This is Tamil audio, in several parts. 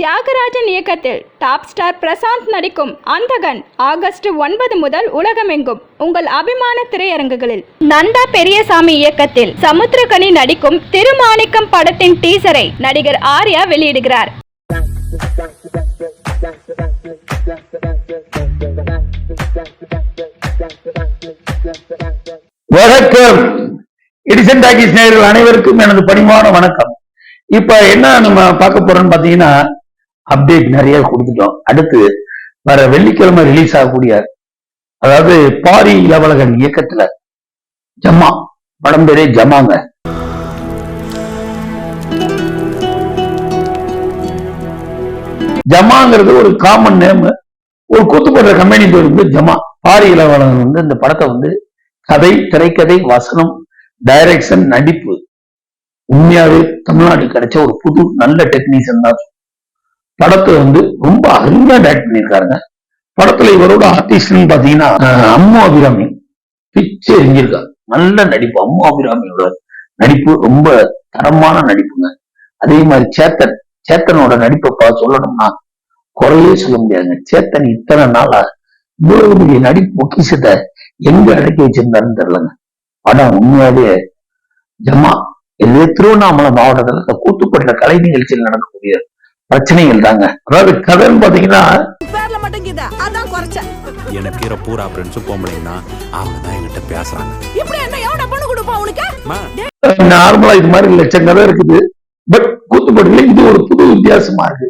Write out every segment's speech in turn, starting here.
தியாகராஜன் இயக்கத்தில் டாப் ஸ்டார் பிரசாந்த் நடிக்கும் அந்தகன் ஆகஸ்ட் ஒன்பது முதல் உலகமெங்கும். உங்கள் அபிமான திரையரங்குகளில். நந்தா பெரியசாமி இயக்கத்தில் சமுத்திரகனி நடிக்கும் திருமாணிக்கம் படத்தின் டீசரை நடிகர் ஆர்யா வெளியிடுகிறார். வணக்கம். எடிசன் டாக்கிஸ் அனைவருக்கும் எனது பணிவான வணக்கம். இப்ப என்ன நம்ம பார்க்க போறோம்னு பாத்தீங்கன்னா அப்டேட் நிறைய கொடுத்துட்டோம். அடுத்து வர வெள்ளிக்கிழமை ரிலீஸ் ஆகக்கூடிய அதாவது பாரி இளவழகன் இயக்கத்துல ஜம்மா படம் பேரே ஜமாங்க ஜமாங்கிறது ஒரு காமன் நேம் ஒரு கூத்துப்படுற கம்பெனி பேர் வந்து ஜமா பாரி இளவலகன் வந்து இந்த படத்தை வந்து கதை திரைக்கதை வசனம் டைரக்ஷன் நடிப்பு உண்மையாவே தமிழ்நாட்டுக்கு கிடைச்ச ஒரு புது நல்ல டெக்னீஷியன் தான். படத்தை வந்து ரொம்ப அருமையா டைரக்ட் பண்ணியிருக்காருங்க. படத்துல இவரோட ஆர்டிஸ்ட்னு பாத்தீங்கன்னா அம்மு அபிராமி. பிச்சு எரிஞ்சிருக்காரு. நல்ல நடிப்பு. அம்மு அபிராமியோட நடிப்பு ரொம்ப தரமான நடிப்புங்க. அதே மாதிரி சேத்தன். சேத்தனோட நடிப்பை சொல்லணும்னா குறையே சொல்ல முடியாதுங்க. சேத்தன் இத்தனை நாளா இவ்வளவு பெரிய நடிப்பு பொக்கிஷத்தை எங்க அடக்கி வச்சிருந்தாருன்னு தெரியலங்க. படம் உண்மையாவே ஜமா. இது திருவண்ணாமலை மாவட்டத்துல கூத்துப்பட்ட கலை நிகழ்ச்சியில் நடக்கக்கூடிய பிரச்சனைகள் தாங்க அதாவது கதைன்னு பாத்தீங்கன்னா எனக்கு இருக்கிற பூரா ஃப்ரெண்ட்ஸும் பொம்பளைங்கன்னா அவங்க தான் என்கிட்ட பேசுறாங்க. இப்படி என்ன எவன பொண்ணு கொடுப்பா உனக்கு? அம்மா, நார்மலா இது மாதிரி லட்சம் கதை இருக்குது. பட் கூத்துப்பட்டில இது ஒரு புது வித்தியாசமா இருக்கு.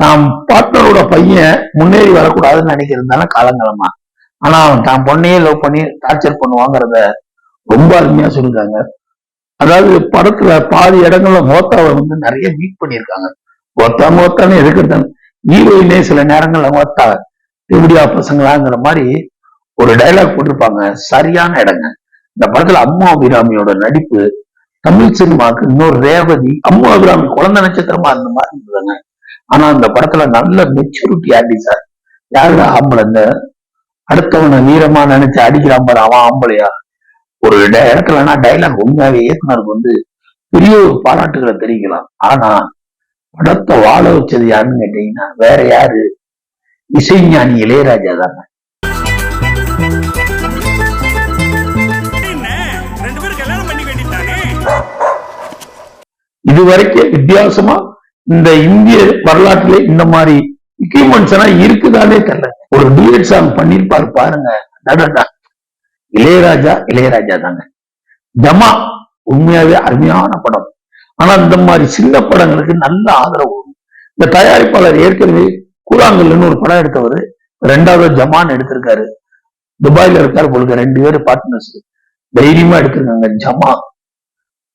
தாம் பார்ட்னரோட பையன் முன்னேறி வரக்கூடாதுன்னு நினைக்கிறதுனால காலங்காலமா. ஆனா அவன் தான் பொண்ணையே லவ் பண்ணி டார்ச்சர் பண்ணுவாங்கிறத ரொம்ப அருமையா சொல்லிருக்காங்க அதாவது படத்துல பாதி இடங்கள்ல மோத்தாவை வந்து நிறைய மீட் பண்ணியிருக்காங்க. ஒருத்தவங்க ஒருத்தவங்க எதுக்குறாங்க ஹீரோயினே சில நேரங்கள்ல மொத்தா எப்படியா பசங்களாங்கிற மாதிரி ஒரு டைலாக் போட்டிருப்பாங்க. சரியான இடங்க. இந்த படத்துல அம்மா அபிராமியோட நடிப்பு தமிழ் சினிமாவுக்கு இன்னொரு ரேவதி அம்மா அபிராமி குழந்தை நட்சத்திரமா இருந்த மாதிரி இருந்ததுங்க. ஆனா அந்த படத்துல நல்ல மெச்சூரிட்டி ஆண்டி சார் யாரு ஆம்பளை இந்த? அடுத்தவனை வீரமா நினைச்சு அடிக்கிறான் பாரு அவன் ஆம்பளையா? ஒரு இடத்துலன்னா இடத்துலனா டைலாக் உண்மையாவே இயக்குனருக்கு வந்து பெரிய ஒரு பாராட்டுகளை தெரிவிக்கலாம். ஆனா படத்தை வாழ வச்சது யாருன்னு கேட்டீங்கன்னா வேற யாரு? இசைஞானி இளையராஜா வேண்டிட்டானே இதுவரைக்கும் வித்தியாசமா இந்த இந்திய வரலாற்றிலே இந்த மாதிரி எக்யூப்மெண்ட்ஸ் எல்லாம் இருக்குதானே தெரியல. ஒரு டியூட் சாங் பண்ணிருப்பாரு பாருங்க. அடடடா. இளையராஜா இளையராஜா தாங்க. ஜமா உண்மையாவே அருமையான படம். ஆனா இந்த மாதிரி சின்ன படங்களுக்கு நல்ல ஆதரவு இந்த தயாரிப்பாளர் ஏற்கனவே கூழாங்கல்னு ஒரு படம் எடுத்தவர் ரெண்டாவது ஜமான் எடுத்திருக்காரு. துபாயில இருக்காரு போலுக்கு ரெண்டு பேரும் பார்ட்னர்ஸ் தைரியமா எடுத்திருக்காங்க ஜமா.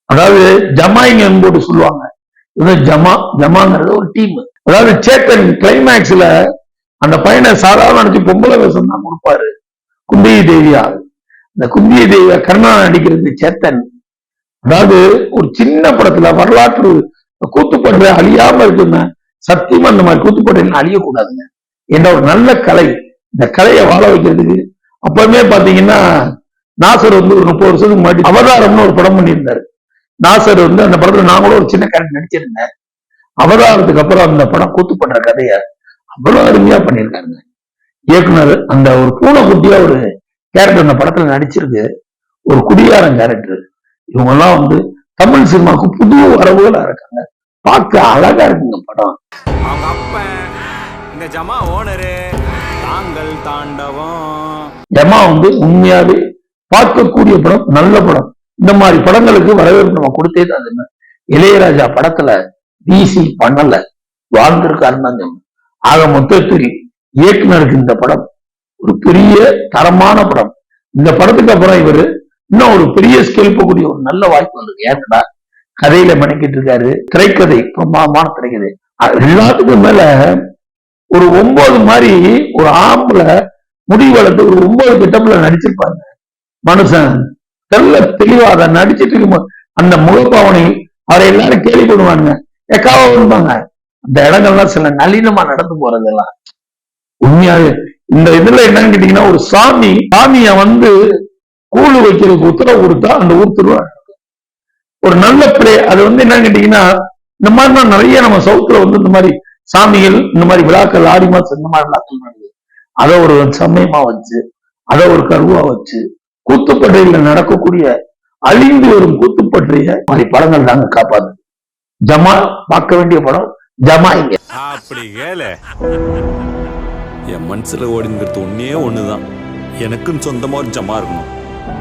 அதாவது ஜமாயிங் என்போடு சொல்லுவாங்க. இது ஜமா ஜமாங்கிறது ஒரு டீம் அதாவது சேத்தன் கிளைமேக்ஸ்ல அந்த பையனை சாதாரண நினைச்சு பொம்பளை வேஷம் தான் கொடுப்பாரு. குந்திய தேவியா. இந்த குந்திய தேவியா கர்ணா நடிக்கிறது சேத்தன். அதாவது ஒரு சின்ன படத்துல வரலாற்று கூத்துப்பட்டு அழியாம இருக்குங்க சத்தியமா இந்த மாதிரி கூத்துப்பட்டு அழியக்கூடாதுங்க? என்ற ஒரு நல்ல கலை இந்த கலையை வாழ வைக்கிறதுக்கு அப்பவுமே பாத்தீங்கன்னா நாசர் வந்து ஒரு முப்பது வருஷத்துக்கு முன்னாடி அவதாரம்னு ஒரு படம் பண்ணியிருந்தாரு. நாசர் வந்து அந்த படத்துல நான் கூட ஒரு சின்ன கேரக்டர் நடிச்சிருந்தேன். அவதாரத்துக்கு அப்புறம் அந்த படம் கூத்து பண்ற கதைய அவ்வளவு அருமையா பண்ணியிருக்காருங்க. இயக்குனர் அந்த ஒரு பூனைக்குட்டியா ஒரு கேரக்டர் அந்த படத்துல நடிச்சிருக்கு. ஒரு குடியாரன் கேரக்டர் இவங்க எல்லாம் வந்து தமிழ் சினிமாவுக்கு புது வரவுகளா இருக்காங்க. பார்க்க அழகா இருக்குங்க படம். அவங்க அப்பன் இந்த ஜமா ஓனரு தாங்கள் தாண்டவம். ஜமா வந்து உண்மையாவே பார்க்கக்கூடிய படம் நல்ல படம். இந்த மாதிரி படங்களுக்கு வரவேற்பு நம்ம கொடுத்தே தான். இளையராஜா படத்துல டிசி பண்ணல. வாழ்ந்திருக்காருன்னு தான். ஆக மொத்தத்தில் இயக்குனருக்கு இந்த படம் ஒரு பெரிய தரமான படம். இந்த படத்துக்கு அப்புறம் இவரு இன்னும் ஒரு பெரிய ஸ்கேல் போகக்கூடிய ஒரு நல்ல வாய்ப்பு வந்திருக்கு. ஏன்னா கதையில மணிக்கிட்டு இருக்காரு. திரைக்கதை பிரமாதமான திரைக்கதை. எல்லாத்துக்கும் மேல ஒரு ஒன்பது மாதிரி ஒரு ஆம்பளை முடி வளர்த்து ஒரு ஒன்பது கிட்டப்புல நடிச்சிருப்பாங்க. மனுஷன் தெல்ல தெளிவா அதை நடிச்சிட்டு இருக்கும்போது அந்த முகப்பாவனை அவரை எல்லாரும் கேள்வி பண்ணுவாங்க எக்காவா வருவாங்க அந்த இடங்கள்லாம் சில நளினமா நடந்து போறதெல்லாம். உண்மையாவே இந்த இதுல என்னன்னு கேட்டீங்கன்னா ஒரு சாமி சாமிய வந்து கூழு வைக்கிறதுக்கு உத்தரவு கொடுத்தா அந்த ஊர் திருவிழா ஒரு நல்ல பிளே அது வந்து என்னன்னு கேட்டீங்கன்னா இந்த மாதிரிலாம் நிறைய நம்ம சவுத்துல வந்து இந்த மாதிரி சாமிகள் இந்த மாதிரி விழாக்கள் ஆடி மாசம் இந்த மாதிரி விழாக்கள் நடந்தது அதை ஒரு சமயமா வச்சு அதை ஒரு கருவா வச்சு கூத்துப்பட்டையில நடக்கக்கூடிய அழிந்து வரும் கூத்துப்பற்றிய மாதிரி படங்கள் நாங்க காப்பாது ஜமா பார்க்க வேண்டிய படம் ஜமா இங்க. அப்படி கேளு. என் மனசுல ஓடிங்கிறது ஒன்னே ஒண்ணுதான். எனக்கும் சொந்தமா ஒரு ஜமா இருக்கணும்.